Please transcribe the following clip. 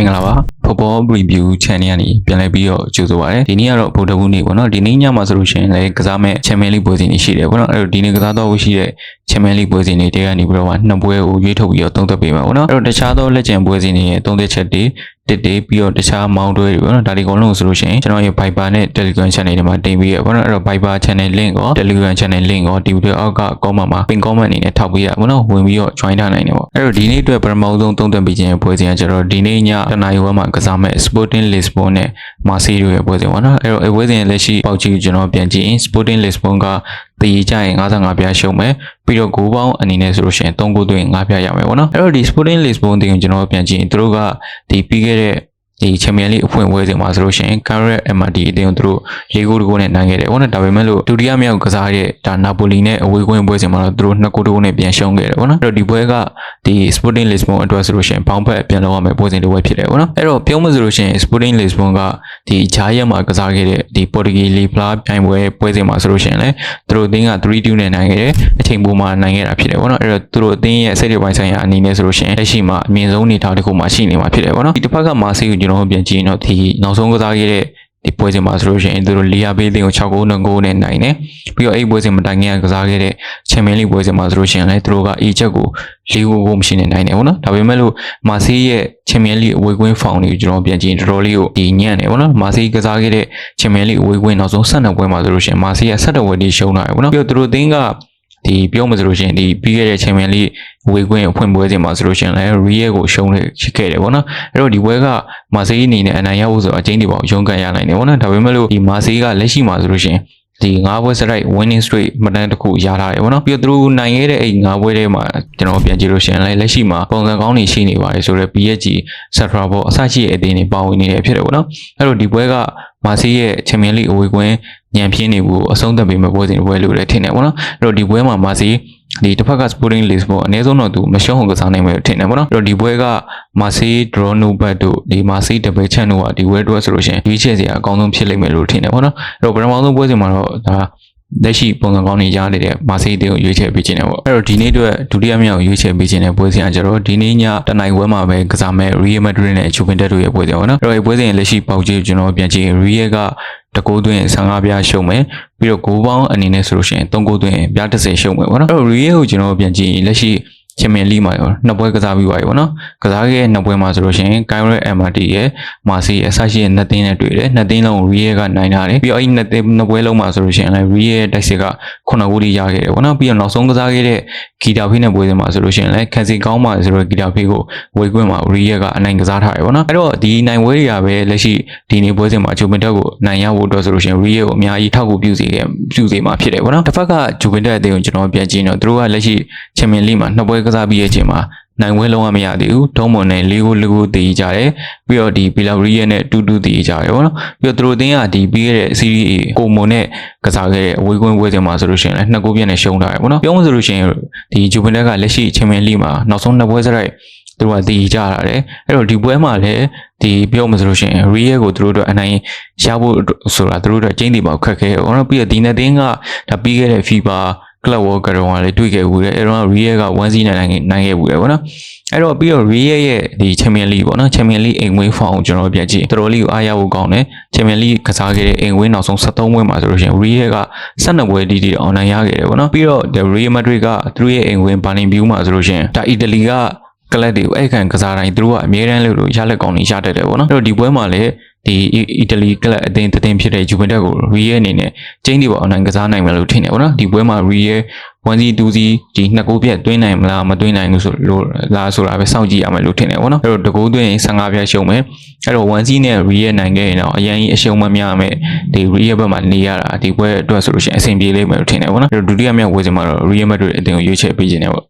င်္ဂလာပါ Football Review Channel ကနေပြန်လည်ပြီးတော့ကြိုဆိုပါရစေဒီနေ့ကတော့ဗုဒ္ဓဘူးနေ့ပေါ့နော်ဒီနေ့ညမှာဆိုလို့ရှိရင်လည်းကစားမဲ့ Champions League ပွဲစဉ်တွေရှိတယ်ပေါ့နော်အဲ့တော့ဒီနေ့ကစားတော့ရှိတဲ့ Champions League ပွဲစဉ်တွေတဲကနေပြီးတော့မှနှစ်ပွဲကိုရွေးထုတ်ပြီးတော့သုံးသပ်ပေးမှာပေါ့နော်အဲ့တော့တခြားသောလက်ကျန်ပွဲစဉ်တွေရဲ့သုံးသပ်ချက်တွေ တစ်တေးပြီးတော့တခြားမောင်းတွဲတွေပေါ့နော်ဒါဒီကုန်းလုံးဆိုလို့ရှိရင်ကျွန်တော်ရဲ့ Viber နဲ့ Telegram Channel တွေမှာတင်ပြီးရပေါ့နော်အဲ့တော့ Viber Channel link ရော Telegram Channel link ရောဒီဗီဒီယိုအောက်က comment မှာ pin comment အနေနဲ့ထောက်ပေးရပေါ့နော်ဝင်ပြီးတော့ join ထားနိုင်တယ်ပေါ့အဲ့တော့ဒီနေ့အတွက်ပထမဆုံးသုံးသပ်ပေးခြင်းပွဲစဉ်ကကျတော့ဒီနေ့ညတနာရီဝက်မှာကစားမဲ့ Sporting Lisbon နဲ့ Marseille တို့ရဲ့ပွဲစဉ်ပေါ့နော်အဲ့တော့အဲ့ပွဲစဉ်လက်ရှိပေါက်ကြည့်ကျွန်တော်ပြန်ကြည့်ရင် Sporting Lisbon က တည်ကြရင်55ပြားရှုံးမယ်ပြီးတော့ဂိုးပေါင်းအနေနဲ့ဆိုလို့ရှိရင်3ဂိုးသွင်း5ပြားရမယ်ပေါ့နော်အဲ့တော့ဒီ Sporting Lisbon တင်ကိုကျွန်တော်ပြန်ကြည့်ရင်သူတို့ကဒီပြီးခဲ့တဲ့ ဒီချန်ပီယံလိအဖွင့်ပွဲစဉ်မှာဆိုလို့ရှိရင် Carrot MRT အတင်းကိုသူတို့၄ဂိုးတဂိုးနဲ့နိုင်ခဲ့တယ်။ဟောနော်ဒါပေမဲ့လို့ဒုတိယမြောက်ကစားတဲ့ဒါနာပိုလီနဲ့အဝေးကွင်းပွဲစဉ်မှာတော့သူတို့2ဂိုးတဂိုးနဲ့ပြန်ရှုံးခဲ့တယ်ပေါ့နော်။အဲ့တော့ဒီပွဲကဒီ Sporting Lisbon အတွက်ဆိုလို့ရှိရင်ဘောင်းဖက်ပြန်လောက်ရမယ့်ပွဲစဉ်တစ်ပွဲဖြစ်တယ်ပေါ့နော်။အဲ့တော့ပြောမဆိုလို့ရှိရင် Sporting Lisbon ကဒီဂျားရက်မှာကစားခဲ့တဲ့ဒီ Portuguese League ဖလားပြိုင်ပွဲပွဲစဉ်မှာဆိုလို့ရှိရင်လည်းသူတို့အသင်းက3-2နဲ့နိုင်ခဲ့တယ်။အချိန်ပိုမှာနိုင်ခဲ့တာဖြစ်တယ်ပေါ့နော်။အဲ့တော့သူတို့အသင်းရဲ့စိတ်တွေပိုင်းဆိုင်ရာအနေနဲ့ဆိုလို့ရှိရင်လက်ရှိမှာအမြင့်ဆုံးအနေထားတစ်ခုမှာရှိနေမှာဖြစ်တယ်ပေါ့နော်။ဒီတစ်ဖက်ကမာဆီကိုကျွန်တော်တို့ပြန်ကြည့်ရင်တော့ဒီနောက်ဆုံးကစားခဲ့တဲ့ဒီပွဲစဉ်မှာဆိုလို့ရှိရင်သူတို့လီယာဘေးတင်ကို6ဂိုးနဲ့9နဲ့နိုင်တယ်ပြီးတော့အဲ့ပွဲစဉ်မတိုင်ခင်ကကစားခဲ့တဲ့ချန်ပီယံလိပွဲစဉ်မှာဆိုလို့ရှိရင်လည်းသူတို့ကအီချက်ကို၄ဂိုးကိုမရှိနေနိုင်တယ်ပေါ့နော်ဒါပေမဲ့လို့မာဆီရဲ့ချန်ပီယံလိအဝေးကွင်းဖောင်တွေကိုကျွန်တော်ပြန်ကြည့်ရင်တော်တော်လေးကိုဒီညံ့တယ်ပေါ့နော်မာဆီကစားခဲ့တဲ့ချန်ပီယံလိအဝေးကွင်းနောက်ဆုံး12ပွဲမှာဆိုလို့ရှိရင်မာဆီက17ဝယ်တိရှုံးလာတယ်ပေါ့နော်ပြီးတော့သူတို့အသင်းက ဒီပြောမှဆိုလို့ရှိရင်ဒီပြီးခဲ့တဲ့ချန်ပီယံလိဝေးကွင်းအဖွင့်ပွဲစဉ်မှာဆိုလို့ရှိရင်လည်းရီယယ်ကိုရှုံးနေရှိခဲ့တယ်ပေါ့နော်အဲ့တော့ဒီပွဲကမာဆေးအနေနဲ့အနိုင်ရဖို့ဆိုအချင်းတွေပေါ့ရုန်းကန်ရနိုင်တယ်ပေါ့နော်ဒါပေမဲ့လို့ဒီမာဆေးကလက်ရှိမှာဆိုလို့ရှိရင်ဒီ၅ပွဲစရိုက် winning streak မတန်းတစ်ခုရထားတယ်ပေါ့နော်ပြီးတော့သူတို့နိုင်ခဲ့တဲ့အဲ့၅ပွဲထဲမှာကျွန်တော်ပြန်ကြည့်လို့ရှိရင်လည်းလက်ရှိမှာပုံစံကောင်းနေရှိနေပါတယ်ဆိုတော့ PSG Central ဘောအစရှိတဲ့အသင်းတွေပါဝင်နေတယ်ဖြစ်တယ်ပေါ့နော်အဲ့တော့ဒီပွဲကမာဆေးရဲ့ချန်ပီယံလိအဝေးကွင်း ညံပြင်းနေဖို့အဆုံးသတ်ပေးမဲ့ပွဲစဉ်ပွဲလို့လည်းထင်တယ်ပေါ့နော်အဲ့တော့ဒီပွဲမှာမာဆေးဒီတစ်ဖက်က Sporting Lisbon အနည်းဆုံးတော့သူမရှုံးအောင်ကစားနိုင်မယ်ထင်တယ်ပေါ့နော်အဲ့တော့ဒီပွဲက Marseille Draw No Bet တို့ဒီ Marseille Double Champ တို့ကဒီပွဲအတွက်ဆိုလို့ရှိရင်ရွေးချယ်စရာအကောင်းဆုံးဖြစ်လိမ့်မယ်လို့ထင်တယ်ပေါ့နော်အဲ့တော့ပထမဆုံးပွဲစဉ်မှာတော့ဒါလက်ရှိပုံစံကောင်းနေရတဲ့မာဆေးတေကိုရွေးချယ်ပေးခြင်းတယ်ပေါ့အဲ့တော့ဒီနေ့အတွက်ဒုတိယမြောက်ရွေးချယ်ပေးခြင်းတဲ့ပွဲစဉ်ကကျတော့ဒီနေ့ညတနိုင်ပွဲမှာပဲကစားမဲ့ Real Madrid နဲ့ Juventus တို့ရဲ့ပွဲစဉ်ပေါ့နော်အဲ့တော့ဒီပွဲစဉ်လက်ရှိပေါက်ကြည့်ကျွန်တော်ပြန်ကြည့် Real က တကိုးသွင်း15ပြားရှုံးမယ်ပြီးတော့ဂိုးပေါင်းအနေနဲ့ဆိုလို့ရှိရင်3ဂိုးသွင်းပြား30ရှုံးမယ်ပေါ့နော်အဲ့တော့ Real ကိုကျွန်တော်ပြန်ကြည့်လက်ရှိ ချန်ပီယံလိမှာရောနှစ်ပွဲကစားပြီးပါပြီပေါ့နော်ကစားခဲ့တဲ့နှစ်ပွဲမှာဆိုလို့ရှိရင် Cairo MRT ရဲ့မာစီအဆရှိရဲ့နှစ်သင်းနဲ့တွေ့တယ်နှစ်သင်းလုံး Real ကနိုင်ထားတယ်ပြီးတော့အဲ့နှစ်သင်းနှစ်ပွဲလုံးမှာဆိုလို့ရှိရင်လည်း Real ရဲ့တိုက်စစ်က9ဂိုးထိရခဲ့တယ်ပေါ့နော်ပြီးတော့နောက်ဆုံးကစားခဲ့တဲ့ဂီတာဖေးနဲ့ပွဲစဉ်မှာဆိုလို့ရှိရင်လည်းခန်စီကောင်းပါဆိုတော့ဂီတာဖေးကိုဝေကွင်းမှာ Real ကအနိုင်ကစားထားတယ်ပေါ့နော်အဲ့တော့ဒီနိုင်ပွဲတွေကပဲလက်ရှိဒီနေ့ပွဲစဉ်မှာဂျူဗင်တက်ကိုနိုင်ရဖို့အတွက်ဆိုလို့ရှိရင် Real ကိုအများကြီးထောက်ကူပြုစေခဲ့ပြုစေမှာဖြစ်တယ်ပေါ့နော်တစ်ဖက်ကဂျူဗင်တက်အသင်းကိုကျွန်တော်ပြန်ကြည့်တော့သူတို့ကလက်ရှိချန်ပီယံလိမှာနှစ်ပွဲကစားပြီးရဲ့အချိန်မှာနိုင်ပွဲလုံးဝမရသေးဘူးဒုံးမွန်နဲ့လေးကိုလေးကိုတည်ကြတယ်ပြီးတော့ဒီဘီလာရီယက်နဲ့တူတူတည်ကြတယ်ပေါ့နော်ပြီးတော့သူတို့အသင်းကဒီပြီးခဲ့တဲ့ series A ကိုမွန်နဲ့ကစားခဲ့တဲ့အဝေးကွင်းပွဲစဉ်မှာဆိုလို့ရှိရင်လည်းနှစ်ကိုပြည့်နဲ့ရှုံးထားတယ်ပေါ့နော်ပြောမှဆိုလို့ရှိရင်ဒီဂျူဗင်တက်ကလက်ရှိချန်ပီယံလိမှာနောက်ဆုံးနှစ်ပွဲစရိုက်သူတို့ကတည်ကြတာတယ်အဲ့တော့ဒီပွဲမှာလည်းဒီပြောမှဆိုလို့ရှိရင် Real ကိုသူတို့တို့အနိုင်ရဖို့ဆိုတာသူတို့တို့ကျင်းတီပေါက်ခက်ခဲပေါ့နော်ပြီးတော့ဒီနှစ်သင်းကဒါပြီးခဲ့တဲ့ FIFA Club World Cup တော့လည်းတွေ့ခဲ့ဘူးလေအဲ့တော့ Real က1-0နိုင်နိုင်နိုင်ခဲ့ဘူးလေပေါ့နော်အဲ့တော့ပြီးတော့ Real ရဲ့ဒီ Champion League ပေါ့နော် Champion League အိမ်ဝေးဖောင်ကိုကျွန်တော်ပြန်ကြည့်တော်တော်လေးကိုအားရဖို့ကောင်းတယ် Champion League ကစားခဲ့တဲ့အိမ်ဝေးနောက်ဆုံး73ပွဲမှာဆိုလို့ရှိရင် Real က12ပွဲတီးတီးအောင်နိုင်ရခဲ့တယ်ပေါ့နော်ပြီးတော့ Real Madrid ကသူတို့ရဲ့အိမ်ဝေး Burning View မှာဆိုလို့ရှိရင်ဒါ Italy ကကလပ်တွေကိုအဲ့ခံကစားတိုင်းသူတို့ကအမြဲတမ်းလို့လို့ရလက်ကောင်းနေရတတ်တယ်ပေါ့နော်အဲ့တော့ဒီပွဲမှာလည်း ဒီအီတလီကလပ်အသင်းတသင်းဖြစ်တဲ့ဂျူဗင်တက်ကိုရီယယ်အနေနဲ့ကျင်းဒီပေါ်အနိုင်ကစားနိုင်မယ်လို့ထင်တယ်ပေါ့နော်ဒီပွဲမှာရီယယ်1စီ2စီဒီနှစ်ကိုပြက်တွင်းနိုင်မလားမတွင်းနိုင်ဘူးဆိုလို့လားဆိုတာပဲစောင့်ကြည့်ရမယ်လို့ထင်တယ်ပေါ့နော်အဲ့တော့တကိုးတွင်း15ပြက်ရှုံမယ်အဲ့တော့1စီနဲ့ရီယယ်နိုင်ခဲ့ရင်တော့အရင်ကြီးအရှုံးမများမယ်ဒီရီယယ်ဘက်မှာနေရတာဒီပွဲအတွက်ဆိုလို့ရှိရင်အဆင်ပြေလိမ့်မယ်လို့ထင်တယ်ပေါ့နော်အဲ့တော့ဒုတိယမြောက်ဝေးစင်မှာတော့ရီယယ်မက်ဒရစ်အသင်းကိုရွေးချယ်ပေးခြင်းတယ်ပေါ့